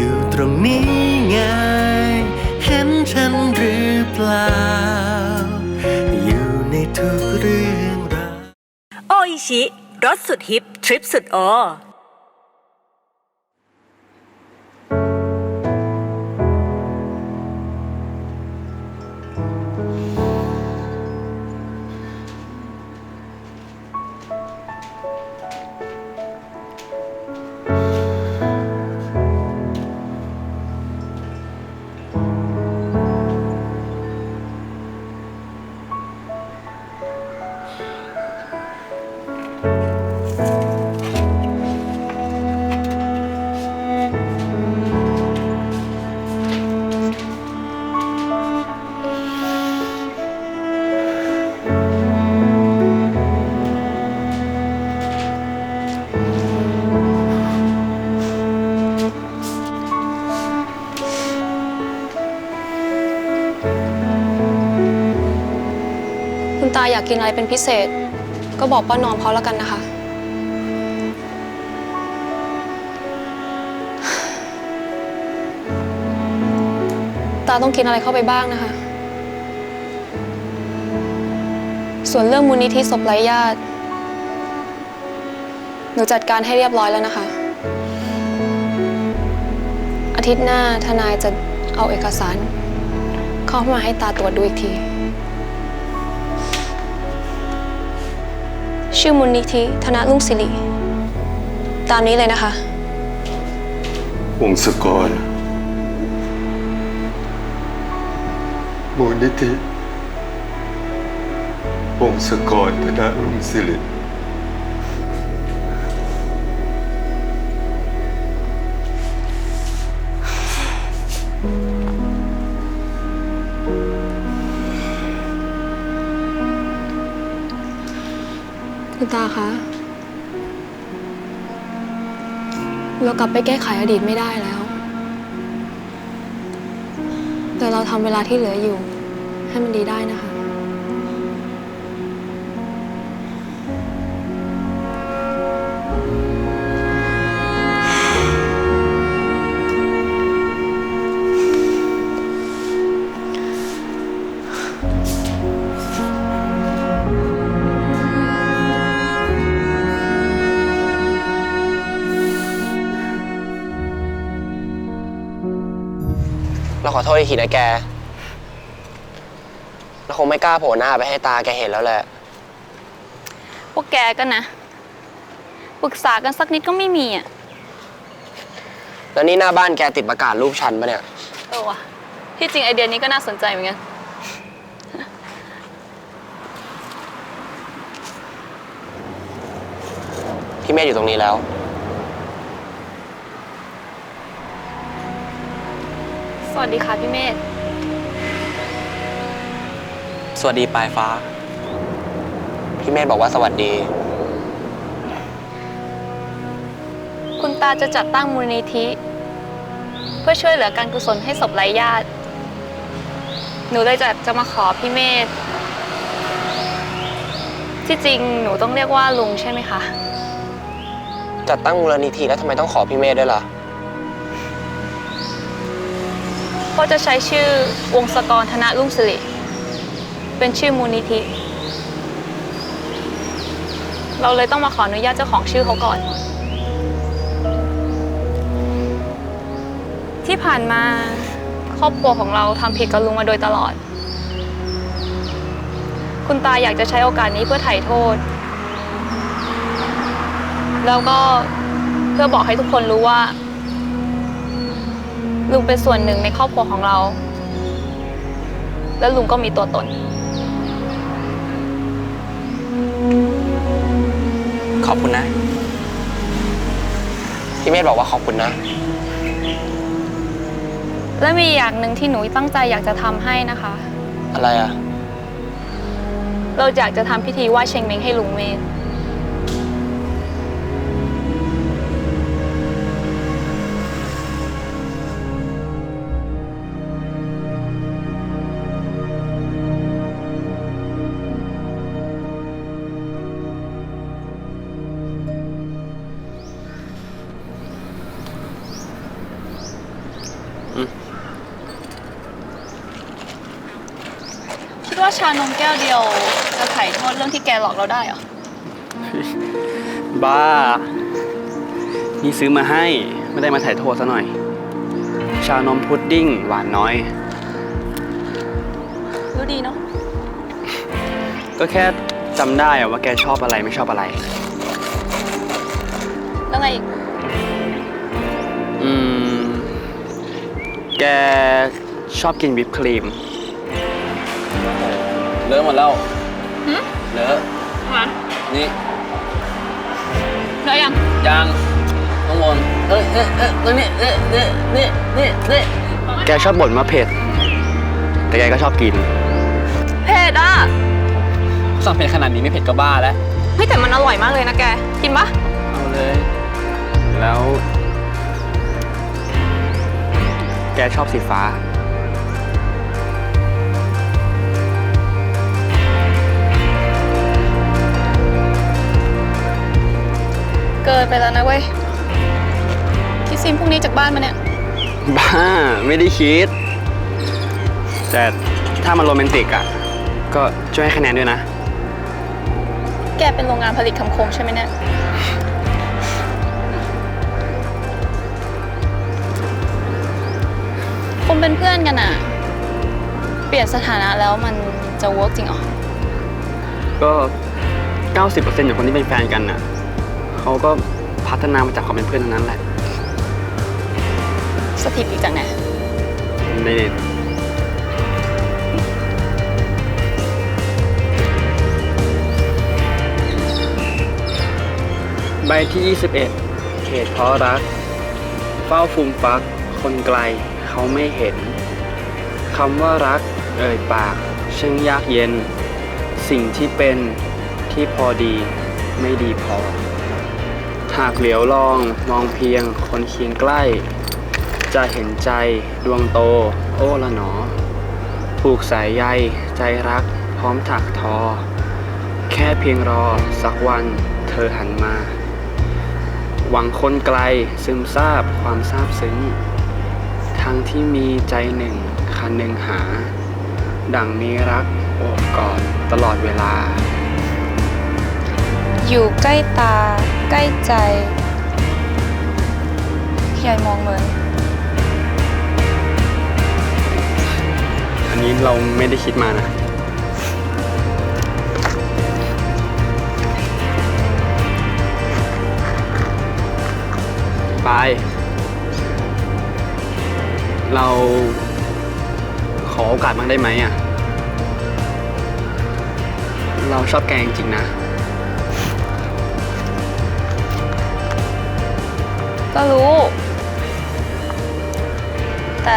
อยู่ตรงนี้ไง เห็นฉันหรือเปล่า อยู่ในทุกเรื่องราว โออิชิรถสุดฮิป ทริปสุดโอ คุณตาอยากกินอะไรเป็นพิเศษ ก็บอกป้านอมเขาแล้วกันนะคะ ตาต้องกินอะไรเข้าไปบ้างนะคะ ส่วนเรื่องมูลนิธิศพไร้ญาติ หนูจัดการให้เรียบร้อยแล้วนะคะ อาทิตย์หน้าทนายจะเอาเอกสาร เข้ามาให้ตาตรวจดูอีกที ชื่อมูลนิธิธนารุ่งศิริ ตามนี้เลยนะคะ วงศกร มูลนิธิวงศกรธนรุ่งสิริ คุณตาคะ เรากลับไปแก้ไขอดีตไม่ได้แล้ว แต่เราทำเวลาที่เหลืออยู่ ให้มันดีได้นะคะ เราขอโทษอีกทีนะแก เราคงไม่กล้าโผล่หน้าไปให้ตาแกเห็นแล้วแหละ พวกแกก็นะ ปรึกษากันสักนิดก็ไม่มีอะ แล้วนี่หน้าบ้านแกติดประกาศรูปฉันปะเนี่ย เออว่ะ ที่จริงไอเดียนี้ก็น่าสนใจเหมือนกัน พี่เมธอยู่ตรงนี้แล้ว วัสดีค่ะพี่เมธสวัสดีปลายฟ้า พี่เมธบอกว่าสวัสดี คุณตาจะจัดตั้งมูลนิธิ เพื่อช่วยเหลือการกุศลให้ศพไร้ญาติ หนูเลยจะจะมาขอพี่เมธที่จริงหนูต้องเรียกว่าลุงใช่ไหมคะ จัดตั้งมูลนิธิแล้วทำไมต้องขอพี่เมธด้วยล่ะ เพราจะใช้ชื่อวงศกรธนรุ่งสิริเป็นชื่อมูลนิธิ เราเลยต้องมาขออนุญาตเจ้าของชื่อเขาก่อน ที่ผ่านมาครอบครัวของเราทำผิดกับลุงมาโดยตลอด คุณตาอยากจะใช้โอกาสนี้เพื่อไถ่โทษ แล้วก็เพื่อบอกให้ทุกคนรู้ว่า ลุงเป็นส่วนหนึ่งในครอบครัวของเรา และลุงก็มีตัวตน ขอบคุณนะ พี่เมธบอกว่าขอบคุณนะ และมีอย่างหนึ่งที่หนูตั้งใจอยากจะทำให้นะคะ อะไรอะ เราอยากจะทำพิธีไหว้เชงเม้งให้ลุงเมธาชานมแก้วเดียวจะไถ่โทษเรื่องที่แกหลอกเราได้เหรอ บ้า นี่ซื้อมาให้ไม่ได้มาถ่ายโทษซะหน่อย ชานมพุดดิ้งหวานน้อย รู้ดีเนาะ ก็แค่จำได้อะว่าแกชอบอะไรไม่ชอบอะไร แล้วไงอีก อืม แกชอบกินวิปครีม เลอะหมดแล้วหืมเลอะมานี่เหลือยังยังข้างบนเอ้ยเอ้ยเอ้ยตรงนี้เอ้ยเอ้ยนี่นี่นี่แกชอบบ่นว่าเผ็ด แต่แกก็ชอบกิน เผ็ดอะสั่งเผ็ดขนาดนี้ไม่เผ็ดก็บ้าแล้วเฮ้ยแต่มันอร่อยมากเลยนะแก กินปะเอาเลย แล้ว แกชอบสีฟ้า เกินไปแล้วนะเว้ย คิดซิมพรุ่งนี้จากบ้านมาเนี่ย บ้า ไม่ได้คิด แต่ถ้ามันโรแมนติกอะ ก็ช่วยให้คะแนนด้วยนะ แกเป็นโรงงานผลิตคำคมใช่ไหมเนี่ยคนเป็นเพื่อนกันอะเปลี่ยนสถานะแล้วมันจะเวิร์กจริงเหรอ ก็ 90%ของคนที่เป็นแฟนกันน่ะ เขาก็พัฒนามาจากความเป็นเพื่อนทั้งนั้นแหละ สถิติจากไหนในเน็ตใบที่ 21เหตุเพราะรัก เฝ้าฟูมฟัก คนไกลเขาไม่เห็นคำว่ารัก เอ่ยปากช่างยากเย็น สิ่งที่เป็นที่พอดีไม่ดีพอ หากเหลียวลองมองเพียงคนเคียงใกล้ จะเห็นใจดวงโต โอ้ละหนอ ผูกสายใยใจรักพร้อมถักทอ แค่เพียงรอสักวันเธอหันมา หวังคนไกลซึมซาบความซาบซึ้ง ทั้งที่มีใจหนึ่งคันหนึ่งหา ดังมีรักโอบกอดตลอดเวลา อยู่ใกล้ตา ใกล้ใจพี่ใหญ่มองเหมือน อันนี้เราไม่ได้คิดมานะ ไป เราขอโอกาสบ้างได้ไหมอะ เราชอบแกจริงๆนะ ก็รู้ แต่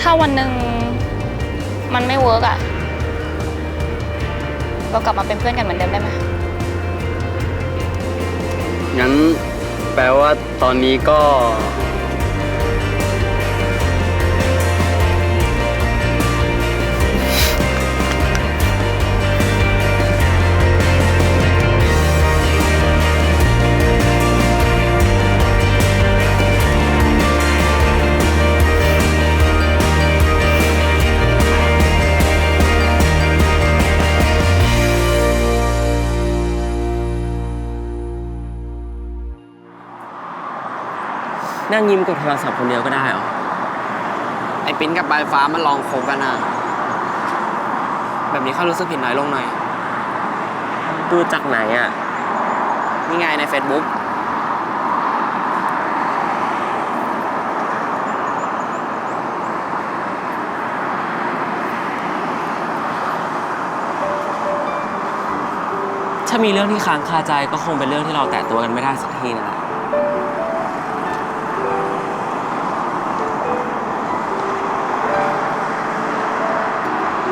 ถ้าวันหนึ่งมันไม่เวิร์กอะเรากลับมาเป็นเพื่อนกันเหมือนเดิมได้ไหมงั้นแปลว่าตอนนี้ก็ ยิ้มกับโทรศัพท์คนเดียวก็ได้เหรอ ไอ้ปิ้นกับปลายฟ้ามันลองคบกันอะ แบบนี้เขารู้สึกผิดน้อยลงหน่อย ดูจากไหนอะ นี่ไงใน Facebook ถ้ามีเรื่องที่ค้างคาใจก็คงเป็นเรื่องที่เราแตะตัวกันไม่ได้สักทีนั่นแหละ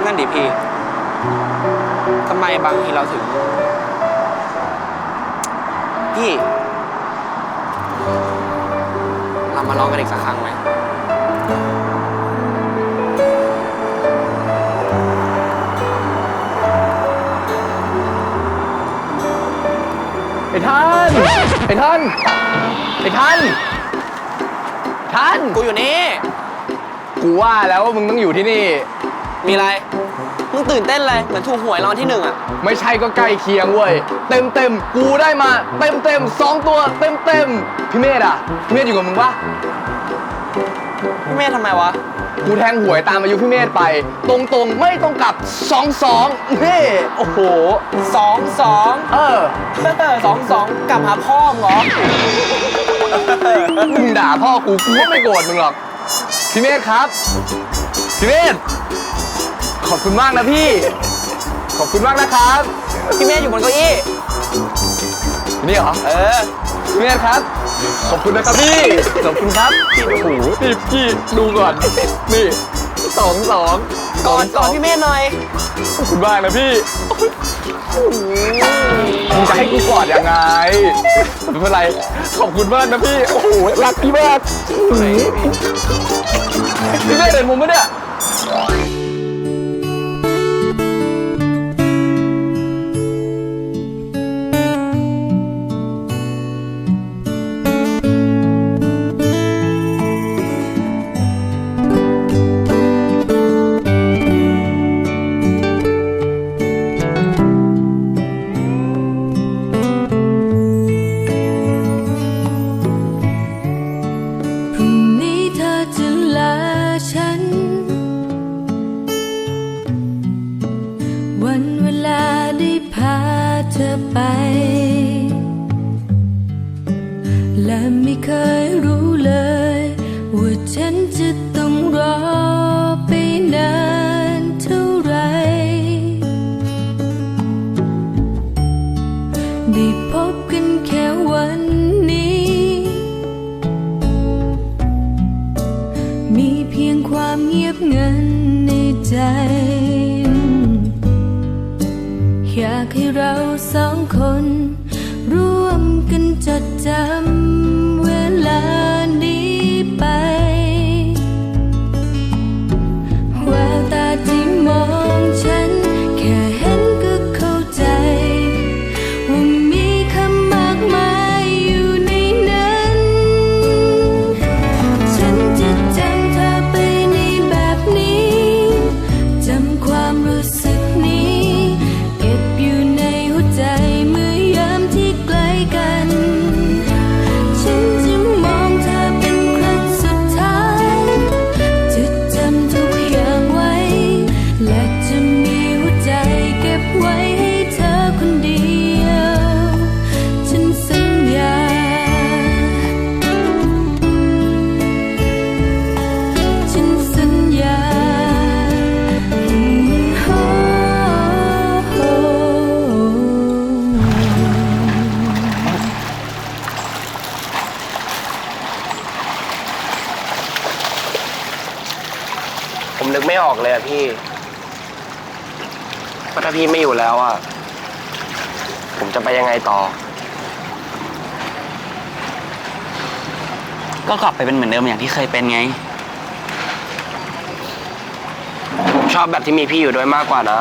นั่นดิพี่ทำไมบางทีเราถึง พี่ เรามาลองกันอีกสักครั้งไหมไอ้ท่าน ไอ้ท่าน ไอ้ท่าน ท่ทันกูอยู่นี่ กูว่าแล้วว่ามึงต้องอยู่ที่นี่ มีอะไร มึงตื่นเต้นเลยเหมือนถูกหวยรางวัลที่หนึ่งอะไม่ใช่ก็ใกล้เคียงเว้ย เต็มเต็มๆกูได้มา เต็มเต็มๆสองตัวเต็มเต็มๆพี่เมธอะพี่เมธอยู่กับมึงปะพี่เมธทำไมวะ กูแทงหวยตามอายุพี่เมธไป ตรงๆไม่ต้องกลับสองสองเฮ้โอ้โห สองสองเออสองสองกลับหาพ่อมึงเหรอ มึงด่าพ่อกูกูก็ไม่โกรธมึงหรอกพี่เมธครับพี่เมธ ขอบคุณมากนะพี่ ขอบคุณมากนะครับ พี่เมธอยู่บนเก้าอี้นี่เหรอ เออ พี่เมธครับ ขอบคุณนะครับพี่ ขอบคุณครับพี่โอ้โหนี่พี่ดูก่อน นี่สองสองก่อนสก่งอนสงพี่เมธหน่อย ขอบคุณมากนะพี่มึงจะให้กูกอดยังไง ไม่เป็นไร ขอบคุณมากนะพี่ โอ้โห รักพี่มากพี่เมธเห็นมุมไหมเนี่ย ว่าถ้าพี่ไม่อยู่แล้วอะผมจะไปยังไงต่อ ก็กลับไปเป็นเหมือนเดิมอย่างที่เคยเป็นไง ผมชอบแบบที่มีพี่อยู่ด้วยมากกว่านะ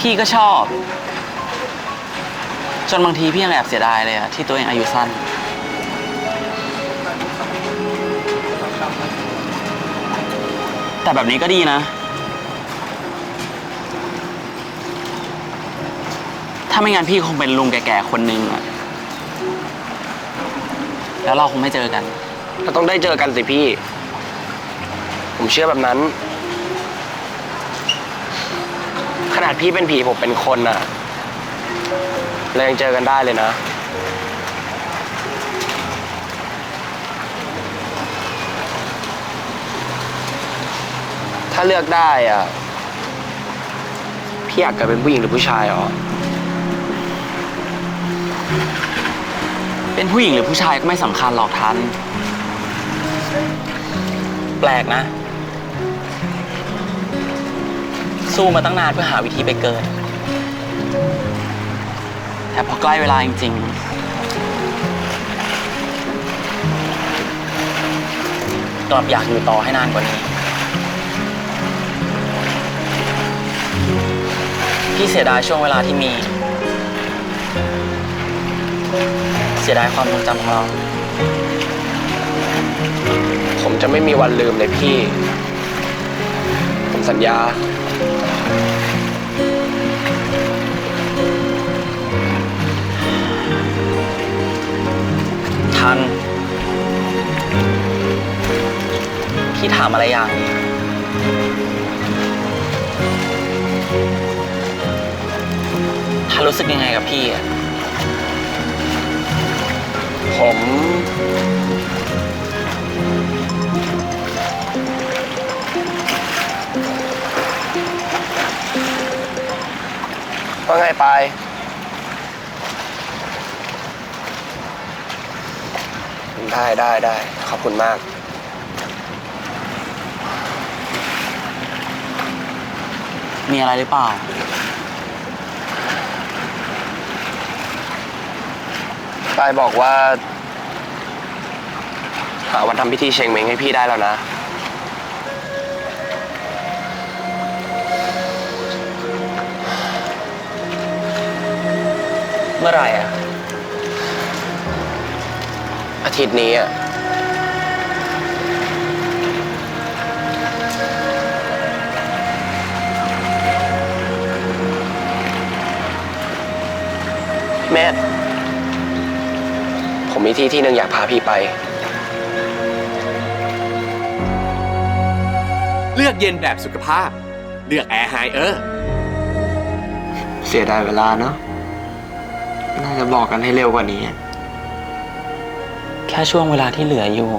พี่ก็ชอบ จนบางทีพี่ยังแอบเสียดายเลยอะที่ตัวเองอายุสั้น แต่แบบนี้ก็ดีนะ ถ้าไม่งั้นพี่คงเป็นลุงแก่ๆคนหนึ่งอะแล้วเราคงไม่เจอกัน เราต้องได้เจอกันสิพี่ ผมเชื่อแบบนั้น ขนาดพี่เป็นผีผมเป็นคนน่ะเรายังเจอกันได้เลยนะาเลือกได้อะพี่อยากเกิดเป็นผู้หญิงหรือผู้ชายเหรอ เป็นผู้หญิงหรือผู้ชายก็ไม่สำคัญหรอกทัน แปลกนะ สู้มาตั้งนานเพื่อหาวิธีไปเกิด แต่พอใกล้เวลาจริง ๆ กลับอยากอยู่ต่อให้นานกว่านี้ พี่เสียดายช่วงเวลาที่มี เสียดายความทรงจำของเรา ผมจะไม่มีวันลืมเลยพี่ ผมสัญญา ทัน พี่ถามอะไรอย่างหนึ่ งทันรู้สึกยังไงกับพี่อะผม ว่าไงปายได้ได้ได้ขอบคุณมาก มีอะไรหรือเปล่าายบอกว่า หาวันทำพิธีเชงเมงให้พี่ได้แล้วนะ เมื่อไหร่อะอาทิตย์นี้อะ แม่ ผมมีที่ที่หนึ่งอยากพาพี่ไป เลือกเย็นแบบสุขภาพ เลือกแอร์ไฮเออร์เสียดายเวลาเนาะน่าจะบอกกันให้เร็วกว่านี้ แค่ช่วงเวลาที่เหลืออยู่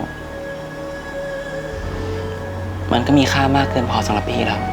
มันก็มีค่ามากเกินพอสำหรับพี่แล้ว